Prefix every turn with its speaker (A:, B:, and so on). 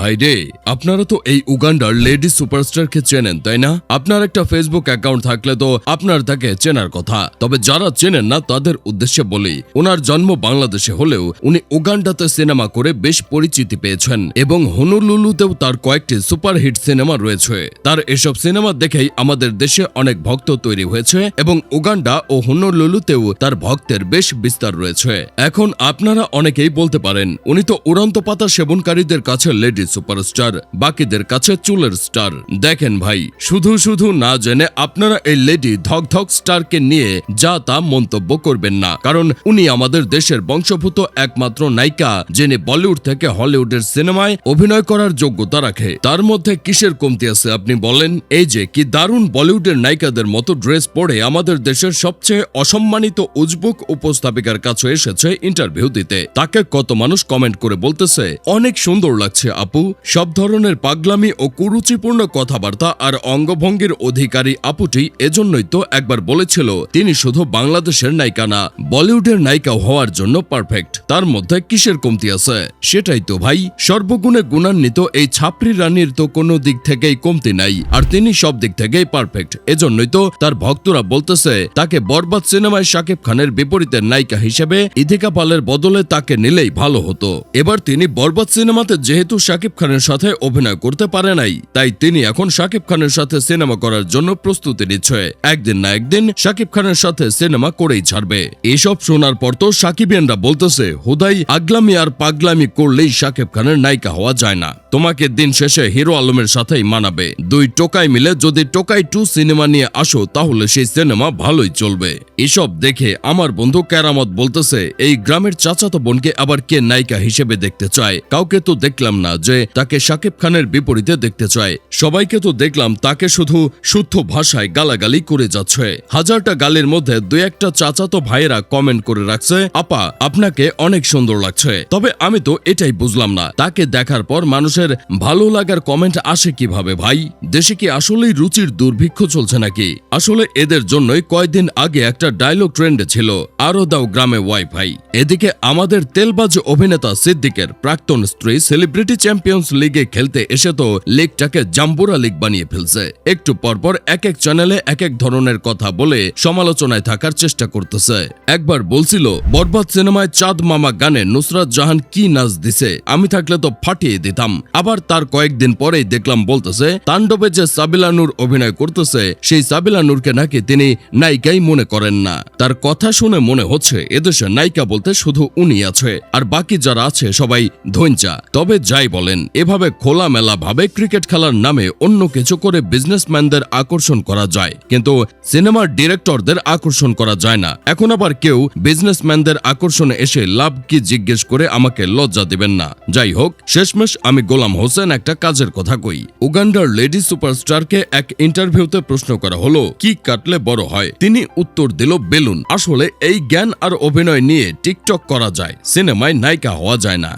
A: ভাই রে, আপনারা তো এই উগান্ডার লেডি সুপারস্টারকে চেনেন, তাই না? আপনার একটা ফেসবুক অ্যাকাউন্ট থাকলে তো আপনার তাকে চেনার কথা। তবে যারা চেনেন না, তাদের উদ্দেশ্যে বলি, ওনার জন্ম বাংলাদেশে হলেও উনি উগান্ডাতে সিনেমা করে বেশ পরিচিতি পেয়েছেন। এবং হনুলুলুতেও তার কয়েকটি সুপারহিট সিনেমা রয়েছে। তার এসব সিনেমা দেখেই আমাদের দেশে অনেক ভক্ত তৈরি হয়েছে এবং উগান্ডা ও হনুলুলুতেও তার ভক্তের বেশ বিস্তার রয়েছে। এখন আপনারা অনেকেই বলতে পারেন, উনি তো উড়ন্ত পাতা সেবনকারীদের কাছে লেডি সুপারস্টার, বাকিদের কাছে চুলের স্টার। দেখেন ভাই, শুধু শুধু না জেনে আপনারা এই লেডি ধক ধক স্টারকে নিয়ে যা তা মন্তব্য করবেন না। কারণ উনি আমাদের দেশের বংশভূত একমাত্র নায়িকা, যিনি বলিউড থেকে হলিউডের সিনেমায় অভিনয় করার যোগ্যতা রাখে। তার মধ্যে কিসের কমতি আছে আপনি বলেন? এই যে কি দারুণ বলিউডের নায়িকাদের মতো ড্রেস পরে আমাদের দেশের সবচেয়ে অসম্মানিত উজবুক উপস্থাপিকার কাছে এসেছে ইন্টারভিউ দিতে। তাকে কত মানুষ কমেন্ট করে বলতেছে, অনেক সুন্দর লাগছে আপু। সব ধরনের পাগলামি ও কুরুচিপূর্ণ কথাবার্তা আর অঙ্গভঙ্গির অধিকারী আপুটি এজন্যই তো একবার বলেছিল, তিনি শুধু বাংলাদেশের নায়িকা না, বলিউডের নায়িকা হওয়ার জন্য পারফেক্ট। তার মধ্যে কিসের কমতি আছে? সেটাই তো ভাই, সর্বগুণে গুণান্বিত এই ছাপরি রানীর তো কোনো দিক থেকেই কমতি নাই, আর তিনি সব দিক থেকেই পারফেক্ট। এজন্যই তো তার ভক্তরা বলতেছে, তাকে বরবাদ সিনেমায় শাকিব খানের বিপরীতে নায়িকা হিসেবে ইদিকা পালের বদলে তাকে নিলেই ভালো হতো। এবার তিনি বরবাদ সিনেমাতে যেহেতু শাকিব খানের সাথে অভিনয় করতে পারে নাই। তাই তিনি এখন শাকিব খানের সাথে সিনেমা করার জন্য প্রস্তুতি নিচ্ছে। একদিন না একদিন শাকিব খানের সাথে সিনেমা করেই ছাড়বে। এসব শোনার পর তো সাকিবিয়ানরা বলতেছে, হুদাই, আগলামি আর পাগলামি করলেই শাকিব খানের নায়িকা হওয়া যায় না। তোমাকে দিন শেষে হিরো আলমের সাথেই মানাবে। দুই টোকাই মিলে যদি টোকাই টু সিনেমা নিয়ে আসো, তাহলে সেই সিনেমা ভালোই চলবে। এসব দেখে আমার বন্ধু ক্যারামত বলতেছে, এই গ্রামের চাচাতো বোনকে আবার কে নায়িকা হিসেবে দেখতে চায়? কাউকে তো দেখলাম না যে তাকে শাকিব খানের বিপরীতে দেখতে চায়। সবাইকে তো দেখলাম তাকে শুধু শুদ্ধ ভাষায় গালাগালি করে যাচ্ছে। হাজারটা গালির মধ্যে দু একটা চাচাতো ভাইয়েরা কমেন্ট করে রাখছে, আপা, আপনাকে অনেক সুন্দর লাগছে। তবে আমি তো এটাই বুঝলাম না। তাকে দেখার পর মানুষের ভালো লাগার কমেন্ট আসে কীভাবে ভাই? দেশে কি আসলেই রুচির দুর্ভিক্ষ চলছে নাকি? আসলে এদের জন্যই কয়েকদিন আগে একটা ডায়লগ ট্রেন্ডে ছিল, আরও দাও গ্রামে ওয়াইফাই এদিকে আমাদের তেলবাজ অভিনেতা সিদ্দিকের প্রাক্তন স্ত্রী সেলিব্রিটি চ্যাম্পিয়ন্স লিগে খেলতে এসে তো লিগটাকে জাম্বুরা লিগ বানিয়ে ফেলছে। একটু পরপর এক এক চ্যানেলে এক এক ধরনের কথা বলে সমালোচনায় থাকার চেষ্টা করতেছে। একবার বলছিল, বরবাদ সিনেমায় চাঁদ মামা গানে নুসরাত জাহান কি নাচ দিছে? আমি থাকলে তো ফাটিয়ে দিতাম। আবার তার কয়েকদিন পরেই দেখলাম বলতেছে, তাণ্ডবে যে সাবিলানুর অভিনয় করতেছে, সেই সাবিলানুরকে নাকি তিনি নায়িকাই মনে করেন না। তার কথা শুনে মনে হচ্ছে, এদেশে নায়িকা বলতে শুধু উনি আছে, আর বাকি যারা আছে সবাই ধৈঞ্চা। তবে যাই বলেন, এভাবে খোলামেলা ভাবে ক্রিকেট খেলার নামে অন্য কিছু করে বিজনেসম্যানদের আকর্ষণ করা যায়, কিন্তু সিনেমার ডিরেক্টরদের আকর্ষণ করা যায় না। এখন আবার কেউ বিজনেসম্যানদের আকর্ষণে এসে লাভ কি জিজ্ঞেস করে আমাকে লজ্জা দিবেন না। যাই হোক, শেষমেশ আমি গোলাম হোসেন একটা কাজের কথা কই। উগান্ডার লেডি সুপারস্টারকে এক ইন্টারভিউতে প্রশ্ন করা হলো, কি কাটলে বড় হয়? তিনি উত্তর দিল, বেলুন। আসলে এই জ্ঞান আর অভিনয় নিয়ে টিকটক করা যায়, সিনেমায় নায়িকা হওয়া যায় না।